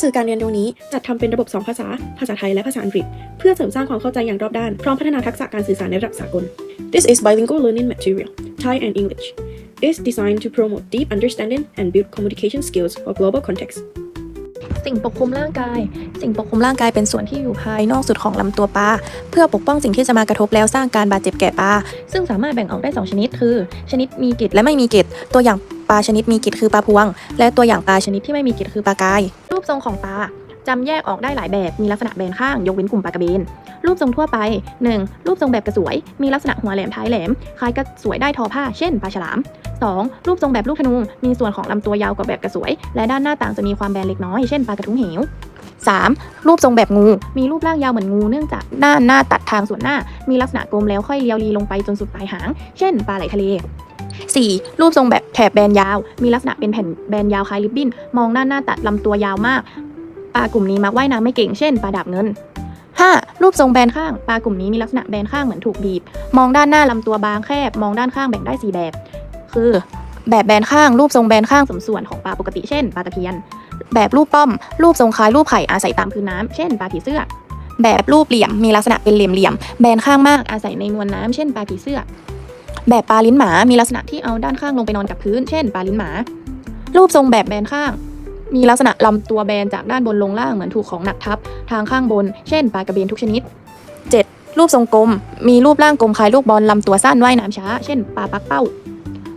สื่อการเรียนรู้นี้จัดทำเป็นระบบ 2 ภาษา ภาษาไทยและภาษาอังกฤษ เพื่อเสริมสร้างความเข้าใจอย่างรอบด้าน พร้อมพัฒนาทักษะการสื่อสารในระดับสากล This is bilingual learning material, Thai and English. It is designed to promote deep understanding and build communication skills for global context. สิ่งปกคลุมร่างกาย สิ่งปกคลุมร่างกายเป็นส่วนที่อยู่ภายนอกสุดของลำตัวปลาเพื่อปกป้องสิ่งที่จะมากระทบแล้วสร้างการบาดเจ็บแก่ปลาซึ่งสามารถแบ่งออกได้ 2 ชนิด คือ ชนิดมีกิจและไม่มีกิจตัวอย่าง ปลาชนิดมีกิจคือปลาพวง และตัวอย่างปลาชนิดที่ไม่มีกิจคือปลากาย รูปทรงของปลาจำแยกออกได้หลายแบบ มีลักษณะแบนข้าง ยกเว้นกลุ่มปลากระเบน รูปทรงทั่วไป 1. รูปทรงแบบกระสวย มีลักษณะหัวแหลมท้ายแหลม คล้ายกระสวยได้ทอผ้า เช่น ปลาฉลาม 2. รูปทรงแบบลูกธนู มีส่วนของลำตัวยาวกว่าแบบกระสวย และด้านหน้าต่างจะมีความแบนเล็กน้อย เช่น ปลากระทุ้งเหว 3. รูปทรงแบบงู มีรูปร่างยาวเหมือนงู เนื่องจากด้านหน้าตัดทางส่วนหน้า มีลักษณะกลมแล้วค่อยเลี้ยวรีลงไปจนสุดปลายหาง เช่น ปลาไหลทะเล 4. รูปทรงแบบแถบแบนยาว มีลักษณะเป็นแผ่นแบนยาวคล้ายริบบิ้น มองด้านหน้าตัดลำตัวยาวมาก ปลากลุ่มนี้มักว่ายน้ำไม่เก่ง เช่นปลาดาบเงิน 5. รูปทรงแบนข้าง ปลากลุ่มนี้มีลักษณะแบนข้างเหมือนถูกบีบ มองด้านหน้าลำตัวบางแคบ มองด้านข้างแบ่งได้สี่แบบ คือ แบบแบนข้าง รูปทรงแบนข้างสมส่วนของปลาปกติ เช่น ปลาตะเพียน แบบรูปป้อม รูปทรงคล้ายรูปไข่อาศัยตามพื้นน้ำ เช่น ปลาผีเสื้อ แบบรูปเหลี่ยม มีลักษณะเป็นเหลี่ยมๆ แบนข้างมาก อาศัยในมวลน้ำ เช่น ปลาผีเสื้อ แบบปลาลิ้นหมามีลักษณะที่เอาด้านข้างลงไปนอนกับพื้น เช่น ปลาลิ้นหมา รูปทรงแบบแบนข้าง มีลักษณะลำตัวแบนจากด้านบนลงล่างเหมือนถูกของหนักทับ ทางข้างบน เช่น ปลากระเบนทุกชนิด 7. รูปทรงกลม มีรูปร่างกลมคล้ายลูกบอลลำตัวสั้นว่ายน้ำช้า เช่น ปลาปักเป้า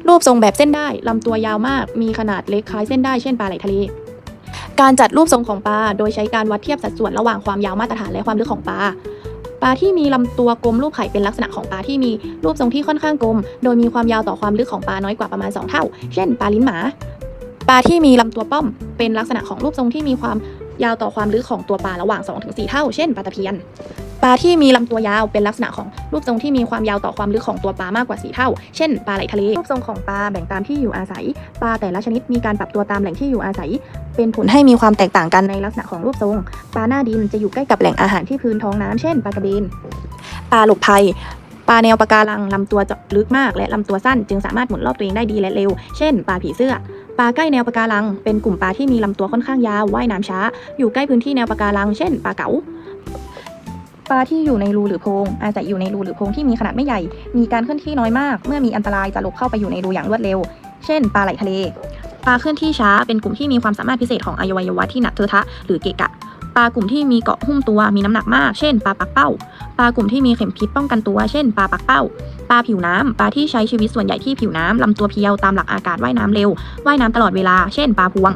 รูปทรงแบบเส้นได้ลำตัวยาวมาก มีขนาดเล็กคล้ายเส้นได้ เช่น ปลาไหลทะเล การจัดรูปทรงของปลา โดยใช้การวัดเทียบสัดส่วนระหว่างความยาวมาตรฐานและความลึกของปลา ปลาที่มีลำตัวกลมรูปไข่เป็นลักษณะของปลาที่มีรูปทรงที่ค่อนข้างกลม โดยมีความยาวต่อความลึกของปลาน้อยกว่าประมาณ 2 เท่า เช่น ปลาลิ้นหมา ปลาที่มีลำตัวป้อม เป็นลักษณะของรูปทรงที่มีความยาวต่อความลึกของตัวปลาระหว่าง 2-4 เท่า เช่น ปลาตะเพียน ปลาที่มีลำตัวยาวเป็นลักษณะของรูปทรงที่มีความยาวต่อความลึกของตัวปลามากกว่า4เท่า เช่น ปลาไหลทะเล รูปทรงของปลาแบ่งตามที่อยู่อาศัย ปลาแต่ละชนิดมีการปรับตัวตามแหล่งที่อยู่อาศัย เป็นผลให้มีความแตกต่างกันในลักษณะของรูปทรง ปลาหน้าดินจะอยู่ใกล้กับแหล่งอาหารที่พื้นท้องน้ำเช่น ปลากระเบน ปลาหลบภัยปลาแนวปะการังลำตัวจะลึกมากและลำตัวสั้น จึงสามารถหมุนรอบตัวเองได้ดีและเร็ว เช่น ปลาผีเสื้อ ปลาใกล้แนวปะการัง เป็นกลุ่มปลาที่มีลำตัวค่อนข้างยาวว่ายน้ำช้า อยู่ใกล้พื้นที่แนวปะการัง เช่น ปลาเก๋า ปลาที่อยู่ในรูหรือโพรงอาศัยอยู่ในรูหรือโพรงที่มีขนาดไม่ใหญ่ มีการเคลื่อนที่น้อยมาก เมื่อมีอันตรายจะหลบเข้าไปอยู่ในรูอย่างรวดเร็ว เช่น ปลาไหลทะเล ปลาเคลื่อนที่ช้า เป็นกลุ่มที่มีความสามารถพิเศษของอวัยวะที่หนักเทอะทะ หรือเกะกะ ปลากลุ่มที่มีเกาะหุ้มตัว มีน้ำหนักมาก เช่น ปลาปักเป้า ปลากลุ่มที่มีเข็มพิษป้องกันตัว เช่น ปลาปักเป้า ปลาผิวน้ำ ปลาที่ใช้ชีวิตส่วนใหญ่ที่ผิวน้ำลำตัวเพียวตามหลักอากาศว่ายน้ำเร็ว ว่ายน้ำตลอดเวลา เช่น ปลาพวง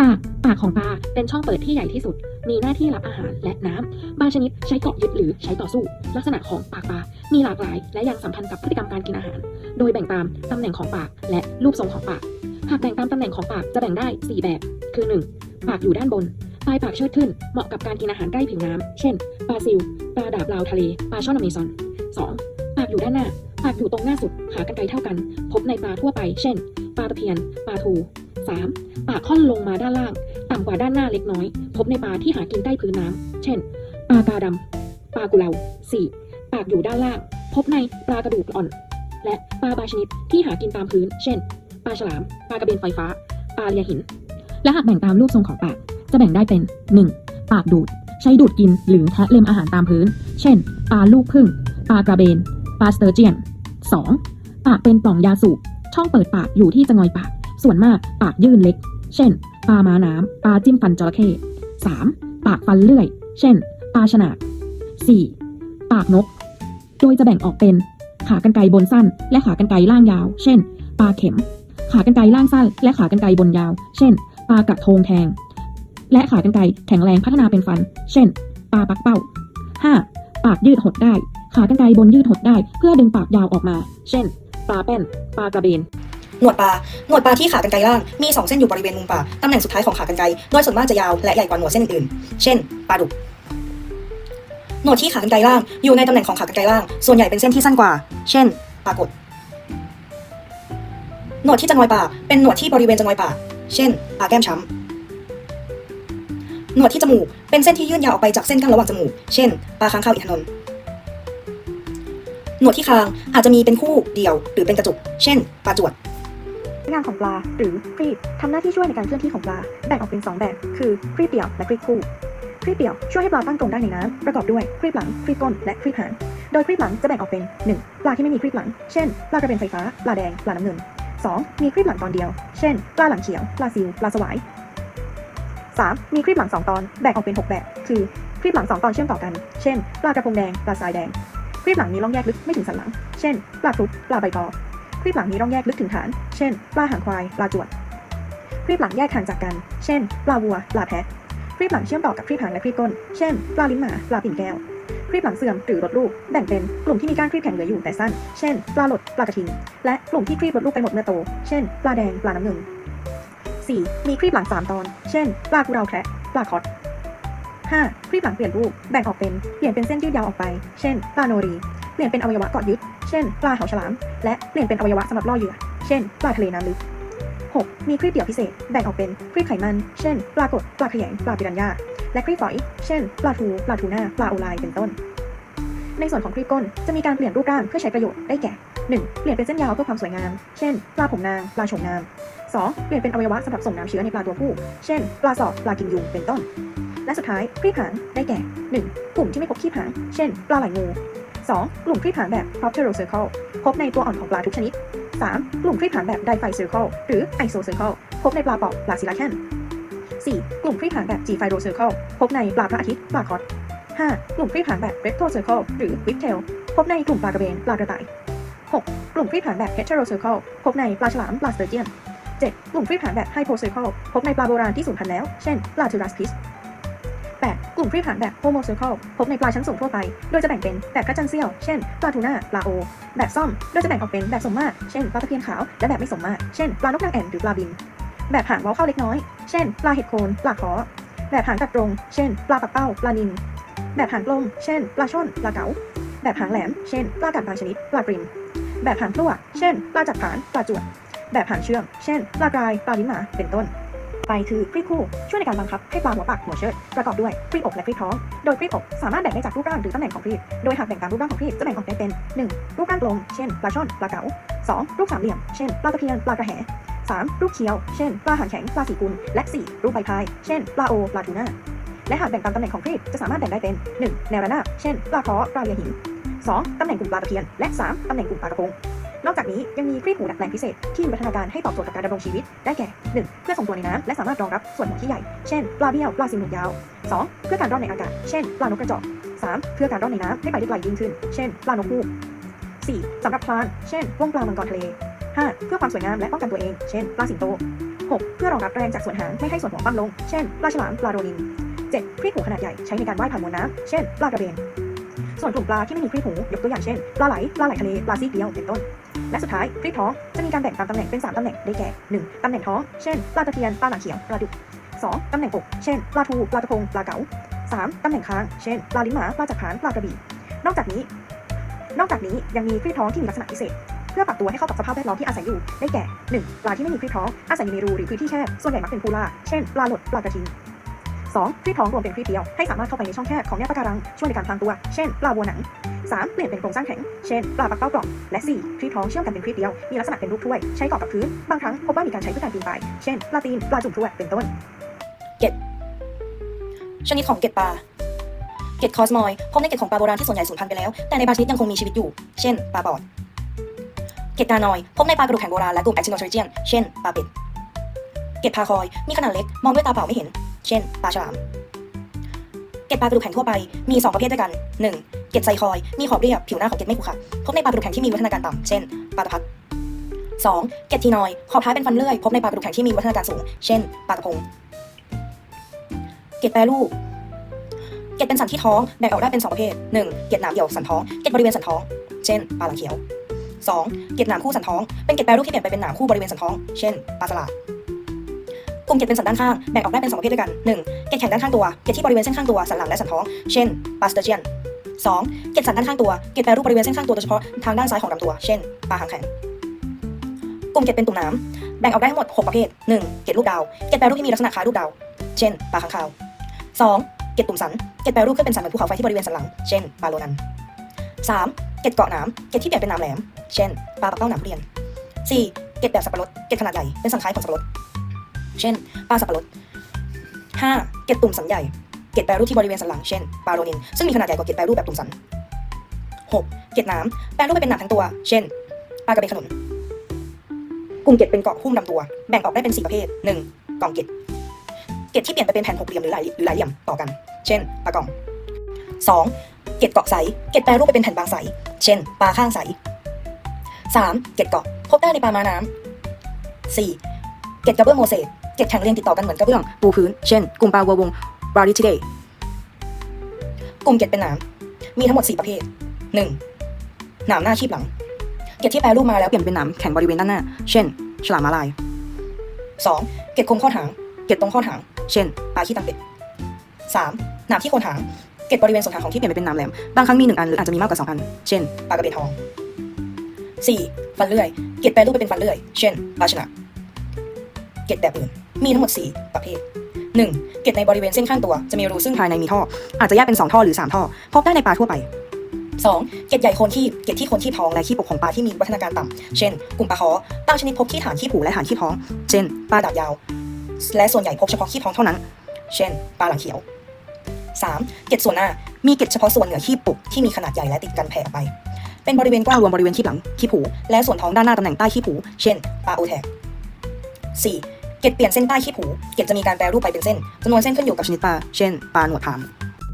ปาก ปากของปลา เป็นช่องเปิดที่ใหญ่ที่สุด มีหน้าที่รับอาหารและน้ำบางชนิดใช้เกาะยึดหรือใช้ต่อสู้ ลักษณะของปากปลา มีหลากหลาย และยังสัมพันธ์กับพฤติกรรมการกินอาหาร โดยแบ่งตามตำแหน่งของปากและรูปทรงของปาก หากแบ่งตามตำแหน่งของปากจะแบ่งได้ 4 แบบ คือ 1. ปากอยู่ด้านบนปลายปากเชิดขึ้น เหมาะกับการกินอาหารใกล้ผิวน้ำ เช่น ปลาซิลปลาดาบลาวทะเล ปลาช่อนอเมซอน 2. ปากอยู่ด้านหน้า ปากอยู่ตรงหน้าสุดขากรรไกรเท่ากัน พบในปลาทั่วไป เช่น ปลาตะเพียน ปลาทู 3. ปากค่อนลงมาด้านล่าง ต่ำกว่าด้านหน้าเล็กน้อย พบในปลาที่หากินใกล้พื้นน้ำ เช่น ปลากาดำ ปลากุเลา 4. ปากอยู่ด้านล่าง พบในปลากระดูกอ่อน และปลาบางชนิดที่หากินตามพื้น เช่น ปลาฉลาม ปลากระเบนไฟฟ้า ปลาเลียหิน และหากแบ่งตามรูปทรงของปาก จะแบ่งได้เป็น 1. ปากดูด ใช้ดูดกินหรือแทะเล็มอาหารตามพื้น เช่น ปลาลูกพึ่ง ปลากระเบน ปลาสเตอร์เจียน 2. ปากเป็นปล่องยาสูบ ช่องเปิดปากอยู่ที่จะงอยปาก ส่วนมากปากยื่นเล็ก เช่น ปลามาน้ำปลาจิ้มฟันจระเข้ 3. ปากฟันเลื่อย เช่น ปลาฉนาก 4. ปากนก โดยจะแบ่งออกเป็น ขากรรไกรบนสั้น และขากรรไกรล่างยาว เช่น ปลาเข็ม ขากรรไกรล่างสั้น และขากรรไกรบนยาว เช่น ปลากระโทงแทง และขากรรไกรแข็งแรงพัฒนาเป็นฟัน เช่น ปลาปักเป้า 5. ปากยืดหดได้ ขากรรไกรบนยืดหดได้ เพื่อดึงปากยาวออกมา เช่น ปลาแป้น ปลากระเบน หนวดปลา หนวดปลาที่ขากรรไกรล่าง มี 2 เส้นอยู่บริเวณมุมปาก ตำแหน่งสุดท้ายของขากรรไกร โดยส่วนมากจะยาวและใหญ่กว่าหนวดเส้นอื่นๆ เช่น ปลาดุก หนวดที่ขากรรไกรล่าง อยู่ในตำแหน่งของขากรรไกรล่าง ส่วนใหญ่เป็นเส้นที่สั้นกว่า เช่น ปลากด หนวดที่จะงอยปาก เป็นหนวดที่บริเวณจะงอยปาก เช่น ปลาแก้มช้ำ หนวดที่จมูก เป็นเส้นที่ยื่นยาวออกไปจากเส้นกั้นระหว่างจมูก เช่น ปลาค้างคาวอินทนนท์หนวดที่คางอาจจะมีเป็นคู่เดี่ยวหรือเป็นกระจุก เช่น ปลาจวด งานของปลา หรือครีบทำหน้าที่ช่วยในการเคลื่อนที่ของปลา แบ่งออกเป็น 2 แบบ คือครีบเดี่ยวและครีบคู่ครีบเดี่ยวช่วยให้ปลาตั้งตรงได้ในน้ำประกอบด้วยครีบหลังครีบก้นและครีบหางโดยครีบหลังจะแบ่งออกเป็น 1. ปลาที่ไม่มีครีบหลัง เช่น ปลากระเบนไฟฟ้า ปลาแดง ปลาน้ำเงิน 2. มีครีบหลังตอนเดียว เช่น ปลาหลังเขียว ปลาซิว ปลาสวาย 3. มีครีบหลัง 2 ตอน แบ่งออกเป็น 6 แบบ คือ ครีบหลัง 2 ตอนเชื่อมต่อกัน เช่น ปลากระพงแดง ปลาทรายแดง ครีบหลังมีร่องแยกลึกไม่ถึงสันหลัง เช่น ปลาครุฑปลาใบปอ รีบหลังมีร่องแยกลึกถึงฐาน เช่น ปลาหางควาย ปลาจวดครีบหลังแยกห่างจากกัน เช่น ปลาวัว ปลาแพะครีบหลังเชื่อมต่อกับครีบหางและครีบก้น เช่น ปลาลิ้นหมา ปลาปิ่นแก้วครีบหลังเสื่อมหรือลดรูปแบ่งเป็นกลุ่มที่มีก้านครีบแข็งเหลืออยู่แต่สั้น เช่น ปลาหลด ปลากระทิง และกลุ่มที่ครีบลดรูปไปหมดเมื่อโต เช่น ปลาแดง ปลาน้ำเงิน 4. มีครีบหลัง 3 ตอน เช่น ปลากุเราแคระปลาคอต 5. ครีบหลังเปลี่ยนรูป แบ่งออกเป็น เปลี่ยนเป็นเส้นยืดยาวออกไป เช่น ปลาโนรี เปลี่ยนเป็นอวัยวะเกาะยึด เช่น ปลาเหาฉลาม และเปลี่ยนเป็นอวัยวะสำหรับล่อเหยื่อ เช่น ปลาทะเลน้ำลึก 6. มีครีบเดี่ยวพิเศษ แบ่งออกเป็นครีบไขมัน เช่น ปลากด ปลาขยง ปลาปิรันย่า และครีบฝอย เช่น ปลาทู ปลาทูน่า ปลาโอไลเป็นต้น ในส่วนของครีบก้น จะมีการเปลี่ยนรูปร่างเพื่อใช้ประโยชน์ ได้แก่ 1. เปลี่ยนเป็นเส้นยาวเพื่อความสวยงาม เช่น ปลาผมนาง ปลาโฉมงาม 2. เปลี่ยนเป็นอวัยวะสำหรับส่งน้ำเชื้อในปลาตัวผู้ เช่น ปลาสอด ปลากินยุง เป็นต้น และสุดท้ายครีบหาง ได้แก่ 1. กลุ่มที่ไม่พบครีบหาง เช่น ปลาไหลงู 2. กลุ่มครีบหางแบบ Propterocircle พบในตัวอ่อนของปลาทุกชนิด 3. กลุ่มครีบหางแบบ Diphycircle หรือ Isocircle พบในปลาปอกปลาซิลาแคน 4. กลุ่มครีบหางแบบ Gphytocircle พบในปลาพระอาทิตย์ปลาคอต 5. กลุ่มครีบหางแบบ Rectocircle หรือ Whiptail พบในกลุ่มปลากระเบนปลากระต่าย 6. กลุ่มครีบหางแบบ Heterocircle พบในปลาฉลามปลาสเตอร์เจียน 7. กลุ่มครีบหางแบบ Hypocircle พบในปลาโบราณที่สูญพันธุ์แล้ว เช่น ปลา Theraspis 8. กลุ่มครีบหางแบบ Homocircle พบในปลาชั้นสูงทั่วไป โดยจะแบ่งเป็นแบบพระจันเสี้ยว เช่น ปลาทูน่า ปลาโอ แบบซ่อม โดยจะแบ่งออกเป็นแบบสมมาตร เช่น ปลาตะเพียนขาว และแบบไม่สมมาตร เช่น ปลานกนางแอ่นหรือปลาบิน แบบหางว้าเข้าเล็กน้อย เช่น ปลาเห็ดโคน ปลาขอ แบบหางตัดตรง เช่น ปลาปักเป้า ปลานิล แบบหางกลม เช่น ปลาช่อน ปลาเก๋า แบบหางแหลม เช่น ปลากัดบางชนิด ปลากริม แบบหางพลั่ว เช่น ปลาจับผาน ปลาจวด แบบหางเชื่อม เช่น ปลากราย ปลาลิ้นหมา เป็นต้น ไปคือครีบคู่ ช่วยในการบังคับให้ปลาหัวปากหัวเชิดประกอบด้วยครีบอกและครีบท้อง โดยครีบอกสามารถแบ่งได้จากรูปร่างหรือตำแหน่งของครีบโดยหากแบ่งตามรูปร่างของครีบจะแบ่งออกได้เป็น 1. รูปร่างกลม เช่น ปลาช่อนปลาเก๋า 2. รูปสามเหลี่ยม เช่น ปลาตะเพียนปลากระแห 3. รูปเคี้ยว เช่น ปลาหางแข็งปลาสีกุล และ 4. รูปใบพาย เช่น ปลาโอ ปลาทูน่า และหากแบ่งตามตำแหน่งของครีบจะสามารถแบ่งได้เป็น 1. แนวระนาบ เช่น ปลาคอปลาเรียหิน 2. ตำแหน่งกลุ่มปลาตะเพียน และ 3. ตำแหน่งกลุ่มปลากระพง นอกจากนี้ยังมีครีบหูดัดแปลงพิเศษที่มีวัฒนาการให้ตอบโจทย์กับการดำรงชีวิต ได้แก่ 1. เพื่อทรงตัวในน้ำและสามารถรองรับส่วนหัวที่ใหญ่ เช่น ปลาเบี้ยว ปลาซิวหนวดยาว 2. เพื่อการร่อนในอากาศ เช่น ปลานกกระจอก 3. เพื่อการร่อนในน้ำให้ไปได้ไกลยิ่งขึ้น เช่น ปลานกฮูก 4. สำหรับพลาน เช่นวงปลามังกรทะเล 5. เพื่อความสวยงามและป้องกันตัวเอง เช่น ปลาสิงโต 6. เพื่อรองรับแรงจากส่วนหางไม่ให้ส่วนหัวคว่ำลง เช่น ปลาฉลาม ปลาโรนิน 7. ครีบหูขนาดใหญ่ใช้ในการว่ายผ่านมวลน้ำ เช่น ปลากระเบน ส่วนกลุ่มปลาที่ไม่มีครีบหูยกตัวอย่างเช่น ปลาไหล ปลาไหลทะเล ปลาซีเกลียว เป็นต้น และสุดท้ายครีบท้องจะมีการแบ่งตามตำแหน่งเป็น 3ตำแหน่ง ได้แก่ 1. ตำแหน่งท้อง เช่น ปลาตะเพียน ปลาหนังเขียว ปลาดุก 2. ตำแหน่งอก เช่น ปลาทู ปลากระพง ปลาเก๋า 3. ตำแหน่งคาง เช่น ปลาลิ้นหมา ปลาจับผาน ปลากระบี่ นอกจากนี้ นอกจากนี้ยังมีครีบท้องที่มีลักษณะพิเศษเพื่อปรับตัวให้เข้ากับสภาพแวดล้อมที่อาศัยอยู่ ได้แก่ 1. ปลาที่ไม่มีครีบท้อง อาศัยอยู่ในรูหรือพื้นที่แคบ ส่วนใหญ่มักเป็นพูล่า เช่น ปลาหลด ปลากระทิง 2. ครีบท้องรวมเป็นครีบเดียว ให้สามารถเข้าไปในช่องแคบของแนวปะการัง ช่วยในการพลางตัว เช่น ปลาบัวหนัง 3. เปลี่ยนเป็นโครงสร้างแข็ง เช่น ปลาปักเป้ากล่อง และ 4. ครีบท้องเชื่อมกันเป็นครีบเดียว มีลักษณะเป็นรูปถ้วย ใช้เกาะกับพื้น บางครั้งพบว่ามีการใช้เพื่อการปีนป่าย เช่น ปลาตีน ปลาจุ่มถ้วย เป็นต้น เก็ด ชนิดของเก็ดปลา เก็ดคอสมอยพบในเก็ดของปลาโบราณที่ส่วนใหญ่สูญพันธุ์ไปแล้ว แต่ในบางชนิดยังคงมีชีวิตอยู่ เช่น ปลาบอด เก็ดกานอย พบในปลากระดูกแข็งโบราณและกลุ่มแอคซิโนเทรเจียน เช่น ปลาเป็ด เก็ดพาคอย มีขนาดเล็ก มองด้วยตาเปล่าไม่เห็น เช่น ปลาฉลาม เกล็ดปลากระดูกแข็งทั่วไป มี 2 ประเภทด้วยกัน 1. เกล็ดไซคอย มีขอบเรียบ ผิวหน้าของเกล็ดไม่ขรุขระพบในปลากระดูกแข็งที่มีวัฒนาการต่ำ เช่น ปลาตะพัด 2. เกล็ดทีนอย ขอบท้ายเป็นฟันเลื่อย พบในปลากระดูกแข็งที่มีวัฒนาการสูง เช่น ปลากระพง เกล็ดแปรรูป เกล็ดเป็นสันที่ท้อง แบ่งออกได้เป็น 2 ประเภท 1. เกล็ดหนามเดี่ยวสันท้อง เกล็ดบริเวณสันท้อง เช่น ปลาหลังเขียว 2. เกล็ดหนามคู่สันท้อง เป็นเกล็ดแปรรูปที่เปลี่ยนไปเป็นหนามคู่บริเวณสันท้อง เช่น ปลาสลาด กลุ่มเกล็ดเป็นสันด้านข้างแบ่งออกได้เป็น2ประเภทด้วยกัน 1. เกล็ดแข็งด้านข้างตัวเกล็ดที่บริเวณเส้นข้างตัวสันหลังและสันท้อง เช่นปลาสเตอร์เจียน 2. เกล็ดสันด้านข้างตัวเกล็ดแปรรูปบริเวณเส้นข้างตัวโดยเฉพาะทางด้านซ้ายของลำตัว เช่นปลาหางแข็งกลุ่มเกล็ดเป็นตุ่มน้ำแบ่งออกได้ทั้งหมด 6 ประเภท 1. เกล็ดรูปดาว เกล็ดแปรรูปที่มีลักษณะคล้ายรูปดาว เช่นปลาค้างคาว 2. เกล็ดตุ่มสัน เกล็ดแปรรูปขึ้นเป็นสันเหมือนภูเขาไฟที่บริเวณสันหลัง เช่นปลาโลนัน 3. เกล็ดเกาะนามเกล็ดที่เปลี่ยนเป็นนามแหลม เช่นปลาปักเป้าหนามเปลี่ยน 4. เกล็ดแบบสับปะรด เกล็ดขนาดใหญ่ เป็นสันคล้ายของสับปะรด เช่นปลาสับปะรด 5. เกล็ดตุ่มสันใหญ่ เกล็ดแปรรูปที่บริเวณสันหลัง เช่น ปลาโรนิน ซึ่งมีขนาดใหญ่กว่าเกล็ดแปรรูปแบบตุ่มสัน 6. เกล็ดน้ำแปรรูปไปเป็นหนามทั้งตัว เช่น ปลากระเบนขนุน กลุ่มเกล็ดเป็นเกาะหุ้มลำตัว แบ่งออกได้เป็น 4 ประเภท 1. กล่องเกล็ด เกล็ดที่เปลี่ยนไปเป็นแผ่นหกเหลี่ยมหรือหลายหรือหลายเหลี่ยมต่อกัน เช่น ปลากล่อง 2. เกล็ดเกาะใส เกล็ดแปรรูปไปเป็นแผ่นบางใส เช่น ปลาข้างใส 3. เกล็ดเกาะ พบได้ในปลามาน้ำ 4. เกล็ดกระเบื้องโมเสส เกล็ดแข็งเรียงติดต่อกันเหมือนกระเบื้องปูพื้น เช่น กลุ่มปลาวัววงบราริทิเดกลุ่มเก็ดเป็นหนาม มีทั้งหมด 4 ประเภท 1. หนามหน้าคีบหลัง เก็ดที่แปรรูปมาแล้วเปลี่ยนเป็นหนามแข็งบริเวณด้านหน้า เช่น ฉลามมาลาย 2. เก็ดโคมข้อหาง เก็ดตรงข้อหาง เช่น ปลาขี้ตังเป็ด 3. หนามที่โคนหาง เก็ดบริเวณส่วนหางของที่เปลี่ยนไปเป็นหนามแหลม บางครั้งมีหนึ่งอันหรืออาจจะมีมากกว่าสองอัน เช่น ปลากระเบนทอง 4. ฟันเลื่อย เก็ดแปรรูปไปเป็นฟันเลื่อย เช่น ปลาชนะ เกล็ดแบบอื่น มีทั้งหมด 4 ประเภท 1. เกล็ดในบริเวณเส้นข้างตัวจะมีรูซึ่งภายในมีท่อ อาจจะแยกเป็น 2 ท่อหรือ 3 ท่อ พบได้ในปลาทั่วไป 2. เกล็ดใหญ่โคนขี้เกล็ดที่โคนขี้ท้องและขี้ปกของปลาที่มีวัฒนาการต่ำ เช่น กลุ่มปลาคอบางชนิดพบที่ฐานขี้ผูและฐานขี้ท้อง เช่น ปลาดาบยาว และส่วนใหญ่พบเฉพาะขี้ท้องเท่านั้น เช่น ปลาหลังเขียว 3. เกล็ดส่วนหน้า มีเกล็ดเฉพาะส่วนเหนือขี้ปกที่มีขนาดใหญ่และติดกันแผ่ออกไป เป็นบริเวณกว้างรวมบริเวณขี้หลัง ขี้ผู และส่วนท้องด้านหน้าตำแหน่งใต้ขี้ผู เช่น ปลาโอแทก 4. เกล็ดเปลี่ยนเส้นใต้ขี้ผูเกล็ดจะมีการแปรรูปไปเป็นเส้นจำนวนเส้นขึ้นอยู่กับชนิดปลา เช่น ปลาหนวดพราม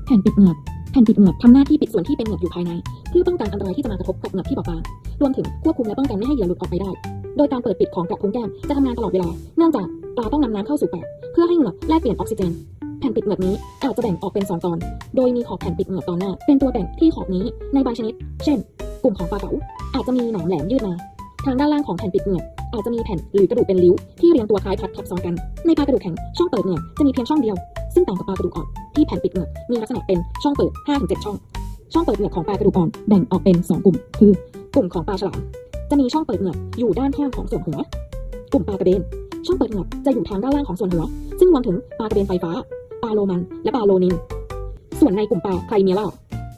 แผ่นปิดเหงือกแผ่นปิดเหงือกทำหน้าที่ปิดส่วนที่เป็นเหงือกอยู่ภายใน เพื่อป้องกันอันตรายที่จะมากระทบกับเหงือกที่บอบบางรวมถึงควบคุมและป้องกันไม่ให้เหยื่อหลุดออกไปได้ โดยการเปิดปิดของกระพุ้งแก้มจะทำงานตลอดเวลา เนื่องจากปลาต้องนำน้ำเข้าสู่ปากเพื่อให้เหงือกแลกเปลี่ยนออกซิเจน แผ่นปิดเหงือกนี้อาจจะแบ่งออกเป็นสองตอน โดยมีขอบแผ่นปิดเหงือกตอนหน้า เป็นตัวแบ่งที่ขอบนี้ในบางชนิด เช่น กลุ่มของปลาเก๋าอาจจะมีหนามแหลมยืดมา ทางด้านล่างของแผ่นปิดเหงือก อาจจะมีแผ่นหรือกระดูกเป็นริ้วที่เรียงตัวคล้ายพัดทับซ้อนกัน ในปลากระดูกแข็งช่องเปิดเหงือกจะมีเพียงช่องเดียว ซึ่งต่างกับปลากระดูกอ่อนที่แผ่นปิดเหงือกมีลักษณะเป็นช่องเปิด 5-7 ช่อง ช่องเปิดเหงือกของปลากระดูกอ่อนแบ่งออกเป็น 2 กลุ่ม คือกลุ่มของปลาฉลามจะมีช่องเปิดเหงือกอยู่ด้านข้างของส่วนหัว กลุ่มปลากระเบนช่องเปิดเหงือกจะอยู่ทางด้านล่างของส่วนหัว ซึ่งรวมถึงปลากระเบนไฟฟ้าปลาโลมัน และปลาโลนิน ส่วนในกลุ่มปลาไคลเมียล่า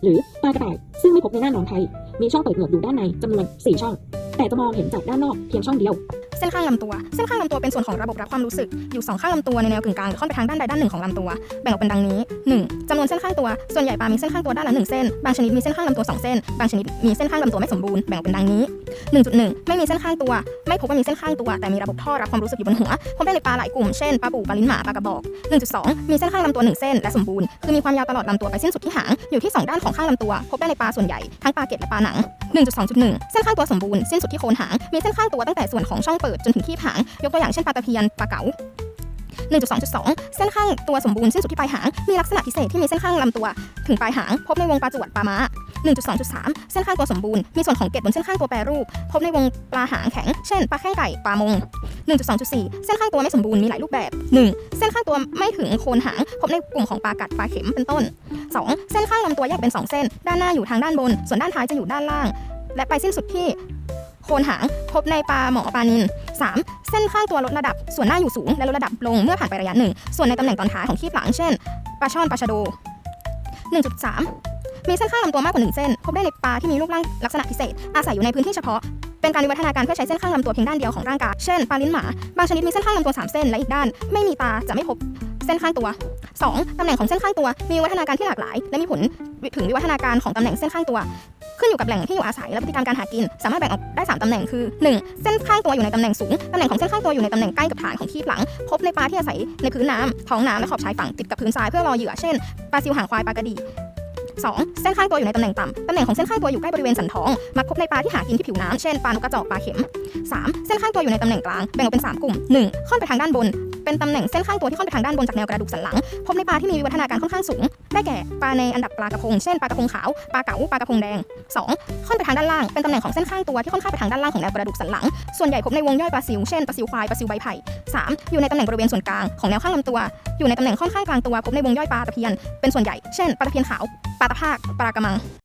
หรือปลากระต่ายซึ่งไม่พบในหน้าหนอนไทยมีช่องเปิดเหงือกอยู่ด้านในจำนวน4ช่อง แต่จะมองเห็นจากด้านนอกเพียงช่องเดียว เส้นข้างลำตัว เส้นข้างลำตัวเป็นส่วนของระบบรับความรู้สึก อยู่สองข้างลำตัวในแนวกึ่งกลางหรือค่อนไปทางด้านใดด้านหนึ่งของลำตัว แบ่งออกเป็นดังนี้ 1. จำนวนเส้นข้างตัว ส่วนใหญ่ปลา มีเส้นข้างตัวด้านละหนึ่งเส้น บางชนิดมีเส้นข้างลำตัวสองเส้น บางชนิดมีเส้นข้างลำตัวไม่สมบูรณ์ แบ่งออกเป็นดังนี้ 1.1 ไม่มีเส้นข้างตัว ไม่พบว่ามีเส้นข้างตัว แต่มีระบบท่อรับความรู้สึกอยู่บนหัว พบได้ในปลาหลายกลุ่ม เช่น ปลาปูปลาลิ้นหมา ปลากระบอก 1.2 มีเส้นข้างลำตัวหนึ่งเส้น และสมบูรณ์ คือมีความยาวตลอดลำตัวไปสิ้นสุดที่หาง อยู่ที่สองด้านของข้างลำตัว พบได้ในปลาส่วนใหญ่ ทั้งปลาเกล็ดและปลาหนัง 1.2.1 เส้นข้างตัวสมบูรณ์ สิ้นสุดที่โคนหาง มีเส้นข้างตัวตั้งแต่ส่วนของช่องเปิดจนถึงคีบหาง ยกตัวอย่างเช่นปลาตะเพียนปลาเก๋า1.2.2 เส้นข้างตัวสมบูรณ์สิ้นสุดที่ปลายหาง มีลักษณะพิเศษที่มีเส้นข้างลำตัวถึงปลายหาง พบในวงปลาจวดปลาม้า 1.2.3 เส้นข้างตัวสมบูรณ์ มีส่วนของเกล็ดบนเส้นข้างตัวแปรรูป พบในวงปลาหางแข็ง เช่น ปลาแข้งไก่ปลามง 1.2.4 เส้นข้างตัวไม่สมบูรณ์มีหลายรูปแบบ 1. เส้นข้างตัวไม่ถึงโคนหาง พบในกลุ่มของปลากัดปลาเข็มเป็นต้น 2. เส้นข้างลำตัวแยกเป็น 2 เส้น ด้านหน้าอยู่ทางด้านบน ส่วนด้านท้ายจะอยู่ด้านล่าง และไปสิ้นสุดที่ โคนหาง พบในปลาหมอปลานิน 3. เส้นข้างตัวลดระดับ ส่วนหน้าอยู่สูงและลดระดับลงเมื่อผ่านไประยะหนึ่ง ส่วนในตำแหน่งตอนท้ายของขี้หลัง เช่น ปลาช่อนปลาชะโด 1.3 มีเส้นข้างลำตัวมากกว่า 1 เส้น พบได้ในปลาที่มีรูปร่างลักษณะพิเศษ อาศัยอยู่ในพื้นที่เฉพาะ เป็นการวิวัฒนาการเพื่อใช้เส้นข้างลำตัวเพียงด้านเดียวของร่างกาย เช่น ปลาลิ้นหมา บางชนิดมีเส้นข้างลำตัว 3 เส้น และอีกด้าน ไม่มีตา จะไม่พบเส้นข้างตัว 2. ตำแหน่งของเส้นข้างตัว มีวิวัฒนาการที่หลากหลาย และมีผลถึงวิวัฒนาการของตำแหน่งเส้นข้างตัว ขึ้นอยู่กับแหล่งที่อยู่อาศัยและพฤติกรรมการหากิน สามารถแบ่งออกได้ 3ตำแหน่งคือ 1. เส้นข้างตัวอยู่ในตำแหน่งสูงตำแหน่งของเส้นข้างตัวอยู่ในตำแหน่งใกล้กับฐานของคีบหลัง พบในปลาที่อาศัยในพื้นน้ำท้องน้ำและขอบชายฝั่งติดกับพื้นทรายเพื่อรอเหยื่อเช่นปลาซิวหางควายปลากระดี 2. เส้นข้างตัวอยู่ในตำแหน่งต่ำตำแหน่งของเส้นข้างตัวอยู่ใกล้บริเวณสันท้อง มักพบในปลาที่หากินที่ผิวน้ำเช่นปลานกกระจอกปลาเข็ม 3. เส้นข้างตัวอยู่ในตำแหน่งกลางแบ่งออกเป็น 3 กลุ่ม 1. ค่อนไปทางด้านบนเป็นตำแหน่งเส้นข้างตัวที่ค่อนไปทางด้านบนจากแนวกระดูกสันหลัง พบในปลาที่มีวิวัฒนาการค่อนข้างสูง ได้แก่ปลาในอันดับปลากระพง เช่นปลากระพงขาว ปลาเก๋า ปลากระพงแดง 2. ค่อนไปทางด้านล่าง เป็นตำแหน่งของเส้นข้างตัวที่ค่อนข้างไปทางด้านล่างของแนวกระดูกสันหลัง ส่วนใหญ่พบในวงย่อยปลาซิว เช่นปลาซิวควาย ปลาซิวใบไผ่ 3. อยู่ในตำแหน่งบริเวณส่วนกลางของแนวข้างลำตัว อยู่ในตำแหน่งค่อนข้างกลางตัวพบในวงย่อยปลาตะเพียน เป็นส่วนใหญ่ เช่นปลาตะเพียนขาว ปลาตะภาค ปลากระมัง